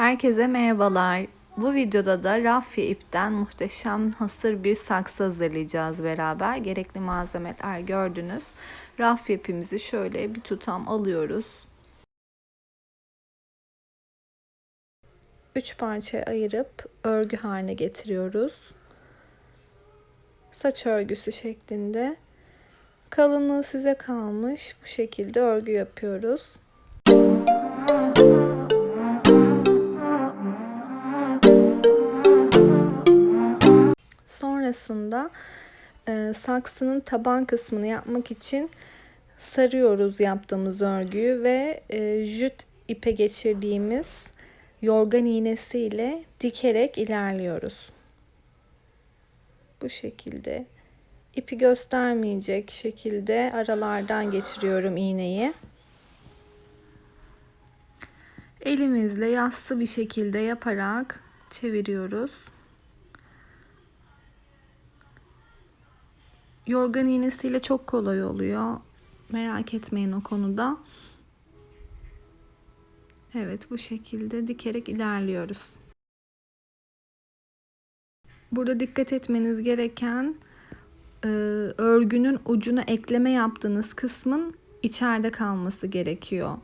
Herkese merhabalar. Bu videoda da rafya ipten muhteşem hasır bir saksı hazırlayacağız beraber. Gerekli malzemeler gördünüz. Rafya ipimizi şöyle bir tutam alıyoruz. Üç parçaya ayırıp örgü haline getiriyoruz. Saç örgüsü şeklinde. Kalınlığı size kalmış. Bu şekilde örgü yapıyoruz. Sonrasında e, saksının taban kısmını yapmak için sarıyoruz yaptığımız örgüyü ve e, jüt ipe geçirdiğimiz yorgan iğnesiyle dikerek ilerliyoruz. Bu şekilde ipi göstermeyecek şekilde aralardan geçiriyorum iğneyi. Elimizle yassı bir şekilde yaparak çeviriyoruz. Yorgan iğnesiyle çok kolay oluyor. Merak etmeyin o konuda. Evet bu şekilde dikerek ilerliyoruz. Burada dikkat etmeniz gereken e, örgünün ucuna ekleme yaptığınız kısmın içeride kalması gerekiyor.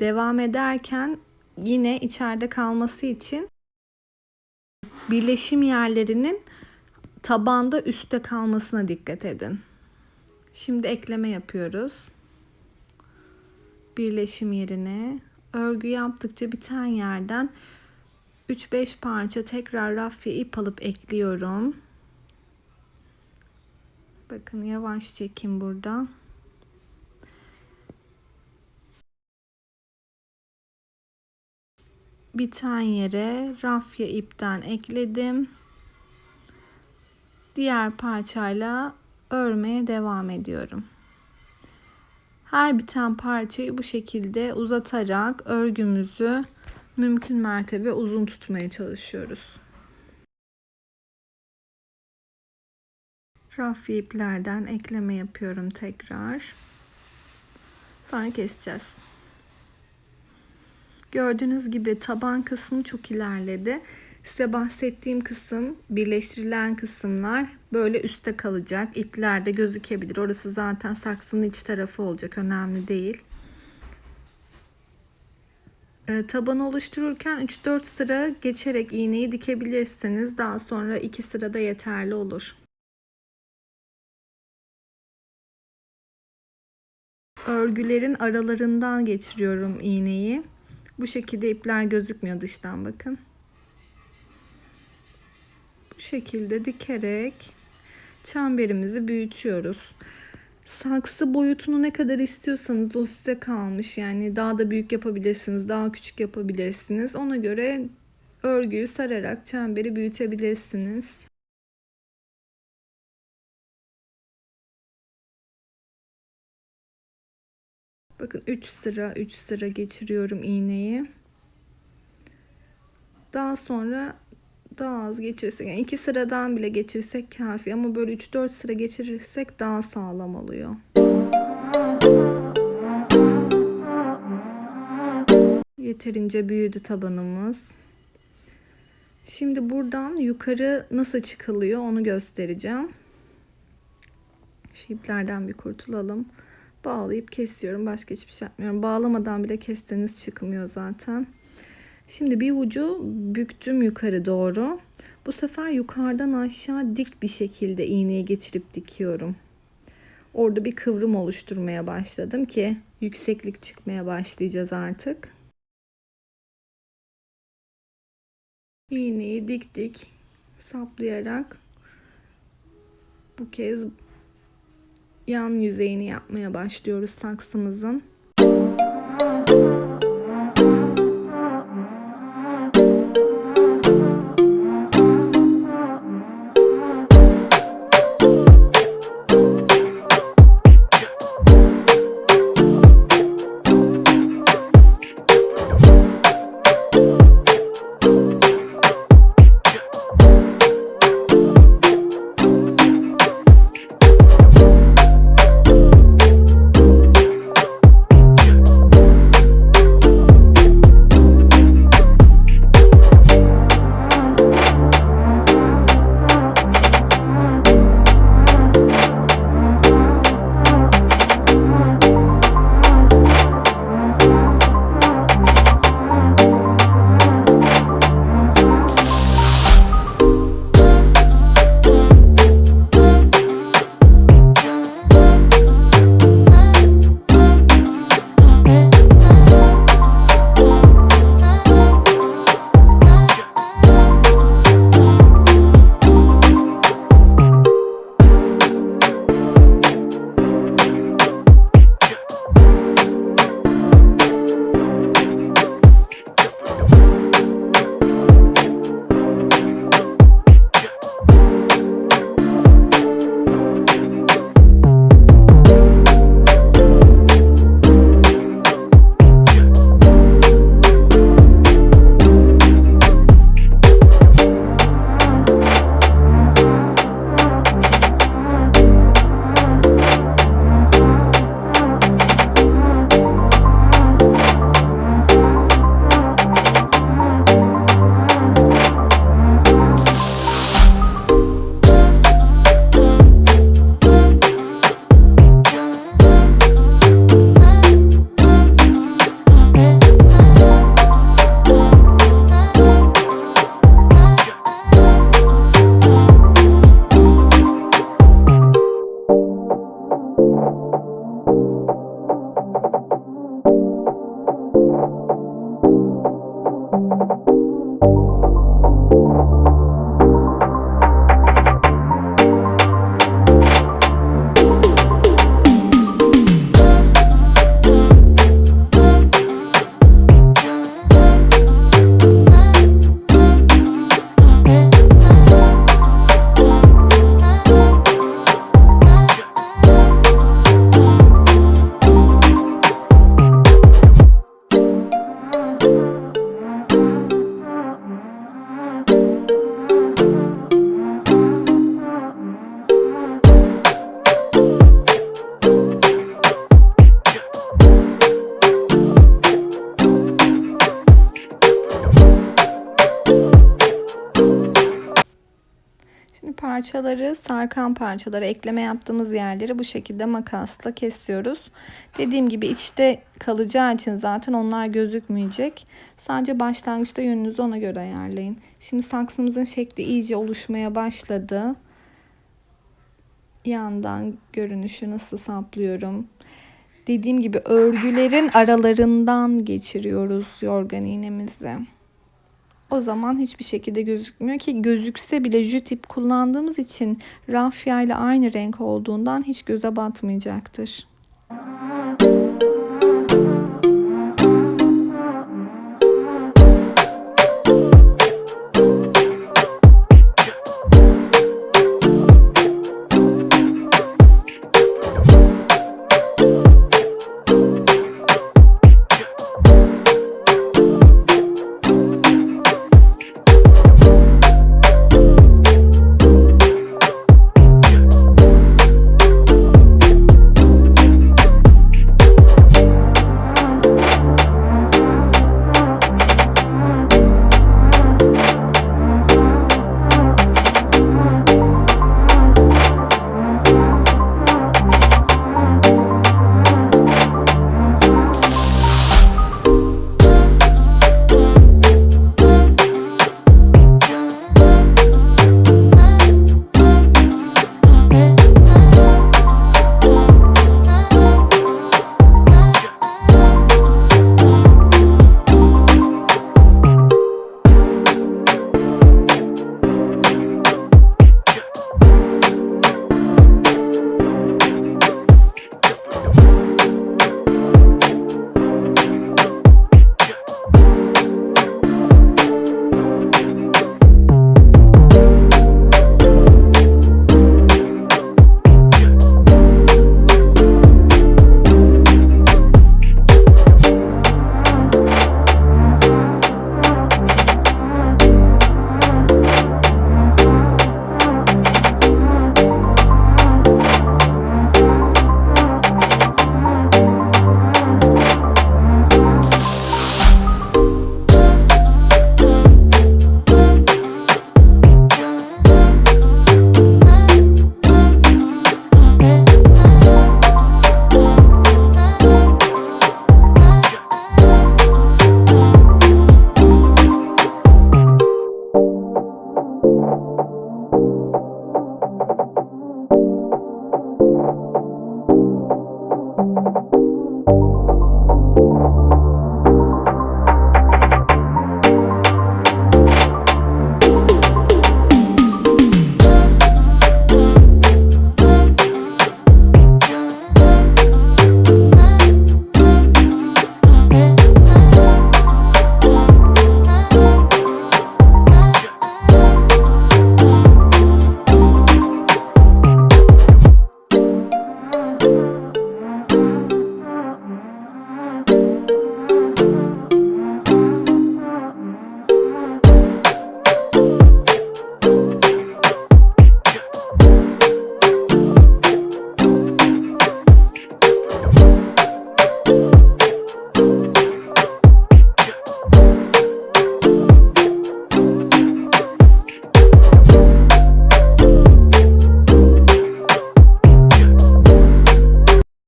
Devam ederken yine içeride kalması için birleşim yerlerinin tabanda üstte kalmasına dikkat edin. Şimdi ekleme yapıyoruz. Birleşim yerine örgü yaptıkça biten yerden 3-5 parça tekrar rafya ip alıp ekliyorum. Bakın yavaş çekin burada. Biten yere rafya ipten ekledim diğer parçayla örmeye devam ediyorum. Her biten parçayı bu şekilde uzatarak örgümüzü mümkün mertebe uzun tutmaya çalışıyoruz. Rafya iplerden ekleme yapıyorum tekrar. Sonra keseceğiz. Gördüğünüz gibi taban kısmı çok ilerledi. Size bahsettiğim kısım, birleştirilen kısımlar böyle üstte kalacak. İpler de gözükebilir. Orası zaten saksının iç tarafı olacak. Önemli değil. E, tabanı oluştururken 3-4 sıra geçerek iğneyi dikebilirsiniz. Daha sonra 2 sırada yeterli olur. Örgülerin aralarından geçiriyorum iğneyi. Bu şekilde ipler gözükmüyor dıştan bakın şekilde dikerek çemberimizi büyütüyoruz. Saksı boyutunu ne kadar istiyorsanız o size kalmış. Yani daha da büyük yapabilirsiniz, daha küçük yapabilirsiniz. Ona göre örgüyü sararak çemberi büyütebilirsiniz. Bakın 3 sıra 3 sıra geçiriyorum iğneyi. Daha sonra daha az geçirirsek yani iki sıradan bile geçirsek kafi ama böyle 3-4 sıra geçirirsek daha sağlam oluyor. Yeterince büyüdü tabanımız. Şimdi buradan yukarı nasıl çıkılıyor onu göstereceğim. Şu iplerden bir kurtulalım. Bağlayıp kesiyorum. Başka hiçbir şey yapmıyorum. Bağlamadan bile kesteniz çıkmıyor zaten. Şimdi bir ucu büktüm yukarı doğru. Bu sefer yukarıdan aşağı dik bir şekilde iğneyi geçirip dikiyorum. Orada bir kıvrım oluşturmaya başladım ki yükseklik çıkmaya başlayacağız artık. İğneyi dik dik saplayarak bu kez yan yüzeyini yapmaya başlıyoruz saksımızın. parçaları, sarkan parçaları, ekleme yaptığımız yerleri bu şekilde makasla kesiyoruz. Dediğim gibi içte kalacağı için zaten onlar gözükmeyecek. Sadece başlangıçta yönünüzü ona göre ayarlayın. Şimdi saksımızın şekli iyice oluşmaya başladı. Yandan görünüşü nasıl saplıyorum. Dediğim gibi örgülerin aralarından geçiriyoruz yorgan iğnemizi. O zaman hiçbir şekilde gözükmüyor ki gözükse bile jüt ip kullandığımız için rafya ile aynı renk olduğundan hiç göze batmayacaktır.